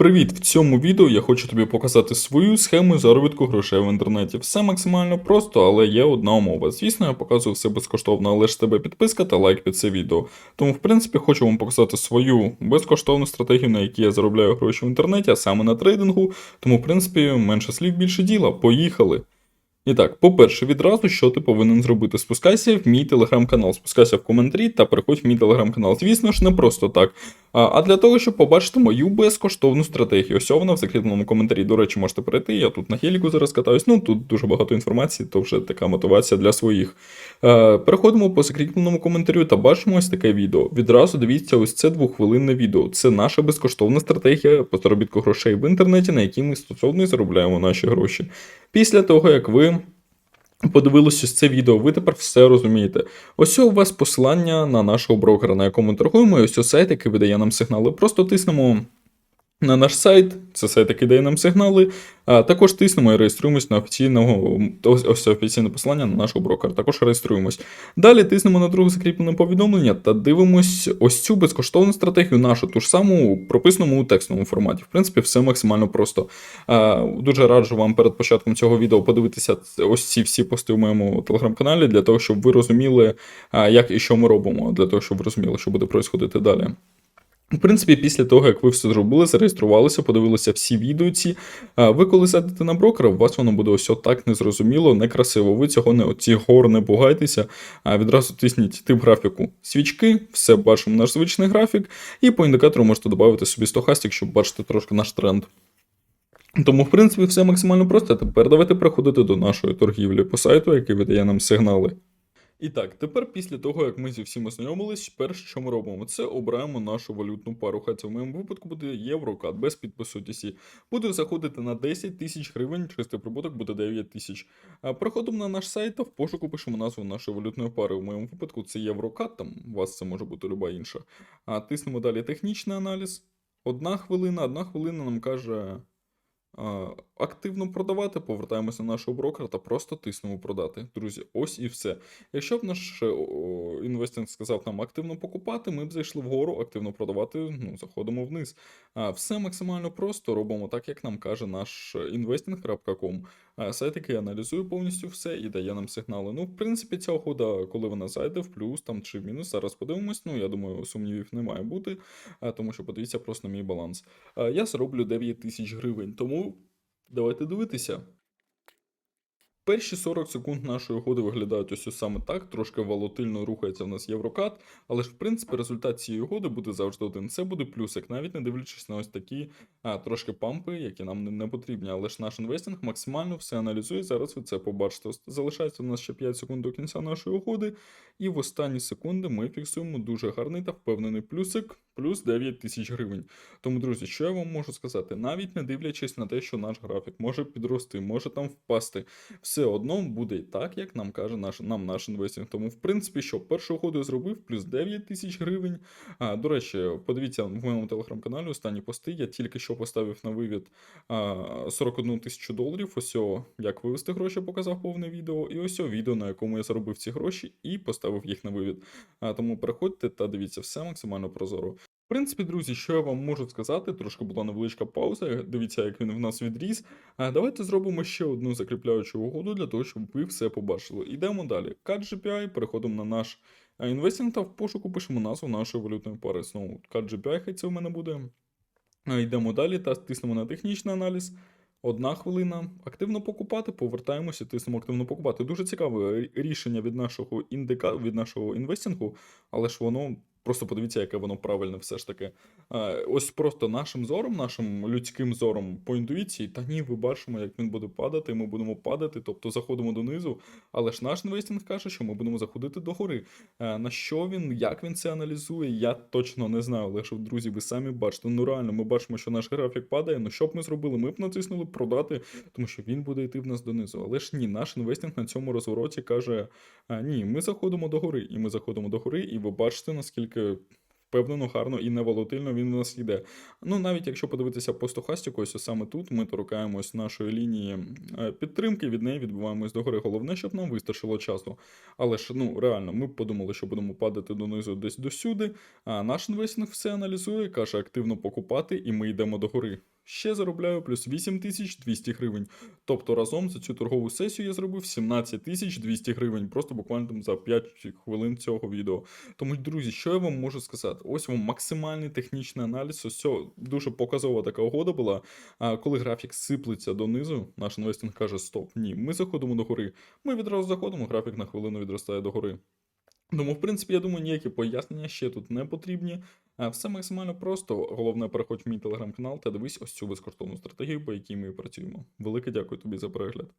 Привіт! В цьому відео я хочу тобі показати свою схему заробітку грошей в інтернеті. Все максимально просто, але є одна умова. Звісно, я показую все безкоштовно, але ж тебе підписка та лайк під це відео. Тому, в принципі, хочу вам показати свою безкоштовну стратегію, на якій я заробляю гроші в інтернеті, а саме на трейдингу. Тому, в принципі, менше слів, більше діла. Поїхали! І так, по-перше, відразу, що ти повинен зробити? Спускайся в мій телеграм-канал, спускайся в коментарі та переходь в мій телеграм-канал. Звісно ж, не просто так. А, для того, щоб побачити мою безкоштовну стратегію. Ось вона в закріпленому коментарі. До речі, можете перейти. Я тут на хеліку зараз катаюсь. Ну тут дуже багато інформації, то вже така мотивація для своїх. Е, переходимо по закріпленому коментарю та бачимо ось таке відео. Відразу дивіться, ось це двохвилинне відео. Це наша безкоштовна стратегія по заробітку грошей в інтернеті, на якій ми стосовно заробляємо наші гроші. Після того, як ви. Подивилися це відео, ви тепер все розумієте. Ось у вас посилання на нашого брокера, на якому торгуємо, і ось сайт, який видає нам сигнали. Просто тиснемо на наш сайт, це який дає нам сигнали. А також тиснемо і реєструємось на офіційного ось, ось офіційне посилання на нашого брокера. Також реєструємось. Далі тиснемо на друге закріплене повідомлення та дивимось ось цю безкоштовну стратегію, нашу ту ж саму, прописану у текстовому форматі. В принципі, все максимально просто. А, Дуже раджу вам перед початком цього відео подивитися ось ці всі пости у моєму телеграм-каналі, для того, щоб ви розуміли, як і що ми робимо, для того, щоб ви розуміли, що буде происходити далі. В принципі, після того, як ви все зробили, зареєструвалися, подивилися всі відео ці, ви коли сядете на брокера, у вас воно буде ось так незрозуміло, некрасиво. Ви цього не оці гор не бугайтеся, а відразу тисніть тип графіку свічки, все бачимо наш звичний графік, і по індикатору можете додати собі стохастик, щоб бачити трошки наш тренд. Тому, в принципі, все максимально просто. Тепер давайте переходити до нашої торгівлі по сайту, який видає нам сигнали. І так, тепер після того, як ми зі всім ознайомились, перше, що ми робимо, це обираємо нашу валютну пару. Хай це в моєму випадку буде єврокат без підпису TC. Буде заходити на 10 тисяч гривень, чистий прибуток буде 9 тисяч. А Переходимо на наш сайт та в пошуку пишемо назву нашої валютної пари. У моєму випадку це єврокат, там у вас це може бути люба інша. А тиснемо далі технічний аналіз. Одна хвилина, одна хвилина нам каже. Активно продавати, повертаємося на нашого брокера та просто тиснемо продати. Друзі, ось і все. Якщо б наш о, інвестинг сказав нам активно покупати, ми б зайшли вгору, активно продавати, ну, заходимо вниз. А, Все максимально просто робимо так, як нам каже наш investing.com. Сайт, який аналізує повністю все і дає нам сигнали. Ну, в принципі, ця угода, коли вона зайде в плюс там чи в мінус, зараз подивимось. Ну, я думаю, сумнівів не має бути, тому що подивіться просто на мій баланс. Я зроблю 9 тисяч гривень, тому давайте дивитися. Перші 40 секунд нашої угоди виглядають ось саме так, трошки волатильно рухається в нас Єврокат, але ж в принципі результат цієї угоди буде завжди один. Це буде плюсик, навіть не дивлячись на ось такі а, трошки пампи, які нам не, не потрібні. Але ж наш інвестинг максимально все аналізує. Зараз ви це побачите. Залишається у нас ще 5 секунд до кінця нашої угоди, і в останні секунди ми фіксуємо дуже гарний та впевнений плюсик, плюс 9 тисяч гривень. Тому, друзі, що я вам можу сказати, навіть не дивлячись на те, що наш графік може підрости, може там впасти все одно буде так, як нам каже наш, нам наш інвестинг. Тому, в принципі, що першу угоду зробив, плюс 9 тисяч гривень. А, До речі, подивіться в моєму телеграм-каналі останні пости. Я тільки що поставив на вивід а, 41 тисячу доларів. Ось як вивести гроші, показав повне відео. І ось о відео, на якому я заробив ці гроші і поставив їх на вивід. А, Тому переходьте та дивіться все максимально прозоро. В принципі, друзі, що я вам можу сказати, трошки була невеличка пауза. Дивіться, як він в нас відріс. А давайте зробимо ще одну закріпляючу угоду для того, щоб ви все побачили. Йдемо далі. Cut GPI, переходимо на наш інвестинг та в пошуку пишемо назву нашої валютної пари. Знову Cut GPI, хай це в мене буде. Йдемо далі та тиснемо на технічний аналіз. Одна хвилина. Активно покупати, повертаємося, тиснемо активно покупати. Дуже цікаве рішення від нашого індика, від нашого інвестингу, але ж воно Просто подивіться, яке воно правильне все ж таки. Ось просто нашим зором, нашим людським зором по інтуїції, та ні, ви бачимо, як він буде падати, ми будемо падати, тобто заходимо донизу. Але ж наш інвестинг каже, що ми будемо заходити догори. На що він, як він це аналізує, я точно не знаю. Ж, друзі, ви самі бачите. Ну реально, ми бачимо, що наш графік падає. Ну що б ми зробили? Ми б натиснули продати, тому що він буде йти в нас донизу. Але ж ні, наш інвестинг на цьому розвороті каже: ні, ми заходимо догори, і ми заходимо догори, і ви бачите, наскільки. Впевнено, гарно і не волатильно він у нас йде. Ну, навіть якщо подивитися по стохастику, ось саме тут ми торкаємось нашої лінії е, підтримки, від неї відбуваємось догори. Головне, щоб нам вистачило часу. Але ж ну реально, ми подумали, що будемо падати донизу десь досюди. А наш інвестинг все аналізує, каже активно покупати, і ми йдемо догори. Ще заробляю плюс 8200 гривень. Тобто разом за цю торгову сесію я зробив 17200 гривень, просто буквально там за 5 хвилин цього відео. Тому, друзі, що я вам можу сказати? Ось вам максимальний технічний аналіз. Ось цього дуже показова така угода була. А коли графік сиплеться донизу, наш інвестинг каже: Стоп, ні, ми заходимо до гори. Ми відразу заходимо, графік на хвилину відростає до гори. Тому, в принципі, я думаю, ніякі пояснення ще тут не потрібні. Все максимально просто. Головне, переходь в мій телеграм-канал та дивись ось цю безкоштовну стратегію, по якій ми працюємо. Велике дякую тобі за перегляд.